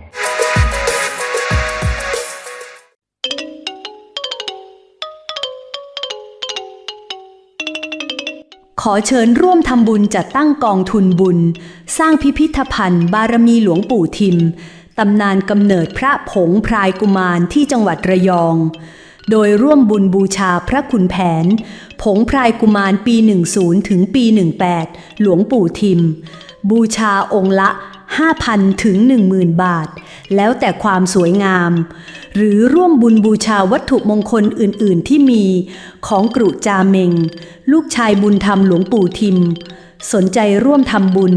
0422 ขอเชิญร่วมทำบุญจัดตั้งกองทุนบุญ สร้างพิพิธภัณฑ์ บารมีหลวงปู่ทิม ตำนานกำเนิดพระผงพรายกุมารที่จังหวัดระยอง โดยร่วมบุญบูชาพระขุนแผน ผงพรายกุมารปี 10 ถึงปี 18 หลวงปู่ทิม บูชาองค์ละ 5,000 ถึง 10,000 บาท แล้วแต่ความสวยงาม หรือร่วมบุญบูชาวัตถุมงคลอื่น ๆ ที่มีของกรุจาเมง ลูกชายบุญธรรมหลวงปู่ทิม สนใจร่วมทำบุญ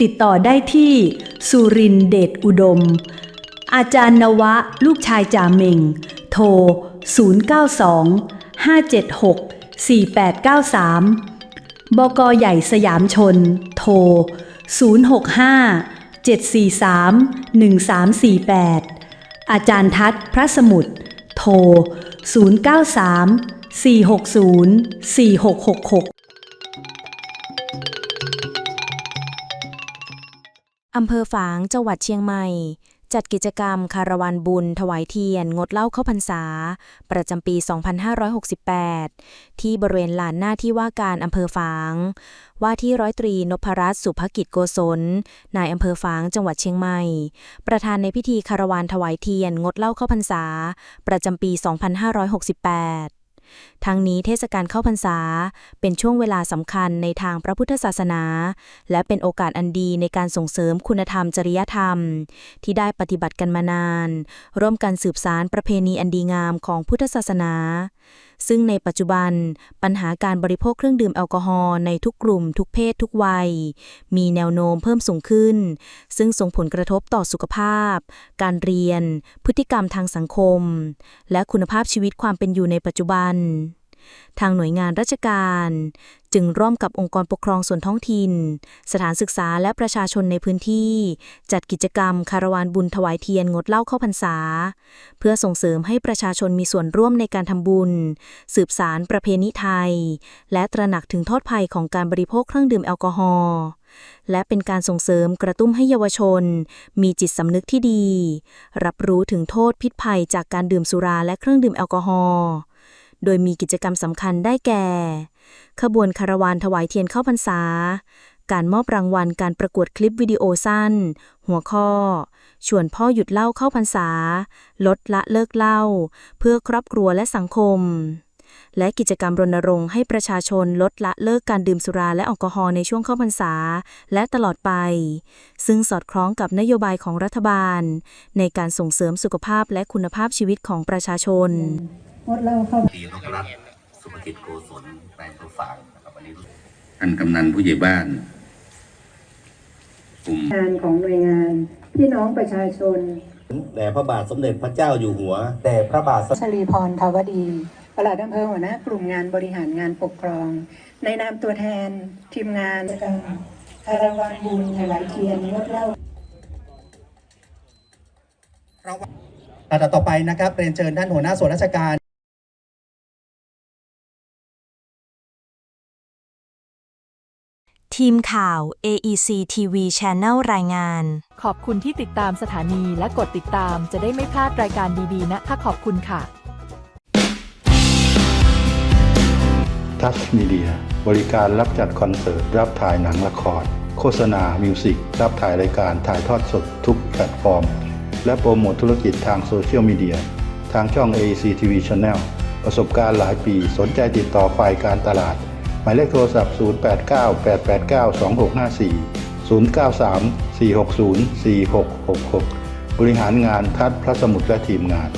ติดต่อได้ที่สุรินเดชอุดม อาจารย์นวะ ลูกชายจาเมง โทร 092 576 4893 บกใหญ่สยามชน โทร 065 743 1348 อาจารย์ทัศพระสมุทรโทร 093 460 4666 อำเภอฝางจังหวัดเชียงใหม่ จัดกิจกรรมคาราวานบุญ ถวายเทียน งดเหล้าเข้าพรรษา ประจำปี 2568 ที่บริเวณลานหน้าที่ว่าการอำเภอฝาง ว่าที่ร้อยตรีนพรัตน์สุภกิจโกศลนายอำเภอฝางจังหวัดเชียงใหม่ ประธานในพิธีคาราวานถวายเทียน งดเหล้าเข้าพรรษา ประจำปี 2568 ทั้งนี้เทศกาลเข้าพรรษา เป็นช่วงเวลาสำคัญในทางพระพุทธศาสนา และเป็นโอกาสอันดีในการส่งเสริมคุณธรรมจริยธรรม ที่ได้ปฏิบัติกันมานาน ร่วมกันสืบสารประเพณีอันดีงามของพุทธศาสนา ซึ่งในปัจจุบันปัญหาการบริโภคเครื่องดื่มแอลกอฮอล์ในทุกกลุ่ม ทุกเพศทุกวัย มีแนวโน้มเพิ่มสูงขึ้น ซึ่งส่งผลกระทบต่อสุขภาพ การเรียน พฤติกรรมทางสังคม และคุณภาพชีวิตความเป็นอยู่ในปัจจุบัน ทางหน่วยงานราชการ จึงร่วมกับองค์กรปกครองส่วนท้องถิ่น สถานศึกษาและประชาชนในพื้นที่ จัดกิจกรรมคารวานบุญถวายเทียนงดเหล้าเข้าพรรษา เพื่อส่งเสริมให้ประชาชนมีส่วนร่วมในการทำบุญ สืบสารประเพณีไทย และตระหนักถึงโทษภัยของการบริโภคเครื่องดื่มแอลกอฮอล์และเป็นการส่งเสริมกระตุ้นให้เยาวชน มีจิตสำนึกที่ดี รับรู้ถึงโทษพิษภัยจากการดื่มสุราและเครื่องดื่มแอลกอฮอล์ โดยมีกิจกรรมสำคัญได้แก่ ขบวนคาราวานถวายเทียนเข้าพรรษา การมอบรางวัลการประกวดคลิปวิดีโอสั้น หัวข้อ ชวนพ่อหยุดเหล้าเข้าพรรษา ลดละเลิกเหล้าเพื่อครอบครัวและสังคม และกิจกรรมรณรงค์ให้ประชาชนลดละเลิกการดื่มสุราและแอลกอฮอล์ในช่วงเข้าพรรษา และตลอดไป ซึ่งสอดคล้องกับนโยบายของรัฐบาล ในการส่งเสริมสุขภาพและคุณภาพชีวิตของประชาชน งดเหล้าเข้าทีนพรัตน์สุภกิจโกศลแปลงตัวฝางนะครับวันนี้ท่านกำนันผู้ใหญ่บ้านกลุ่มงานของหน่วยงานพี่น้องประชาชนแด่พระบาทสมเด็จพระเจ้าอยู่หัวแด่พระบาทสมชลีพรทาวดีปลัดอำเภอหัวหน้ากลุ่มงานบริหารงานปกครอง ในนามตัวแทนทีมงานคาราวานบุญถวายเทียนงดเหล้าลำดับต่อไปนะครับเรียนเชิญท่านหัวหน้าส่วนราชการ ทีมข่าว AEC TV Channel รายงาน ขอบคุณที่ติดตามสถานีและกดติดตามจะได้ไม่พลาดรายการดีๆ นะคะขอบคุณค่ะ ทัชมีเดียบริการรับจัดคอนเสิร์ต รับถ่ายหนังละคร โฆษณา มิวสิก รับถ่ายรายการถ่ายทอดสดทุกแพลตฟอร์ม และโปรโมทธุรกิจทางโซเชียลมีเดีย ทางช่อง AEC TV Channel ประสบการณ์หลายปีสนใจติดต่อฝ่ายการตลาด หมายเลขโทรศัพท์ 089 889 2654 093 460 4666 บริหารงานทัดพระสมุทรและทีมงาน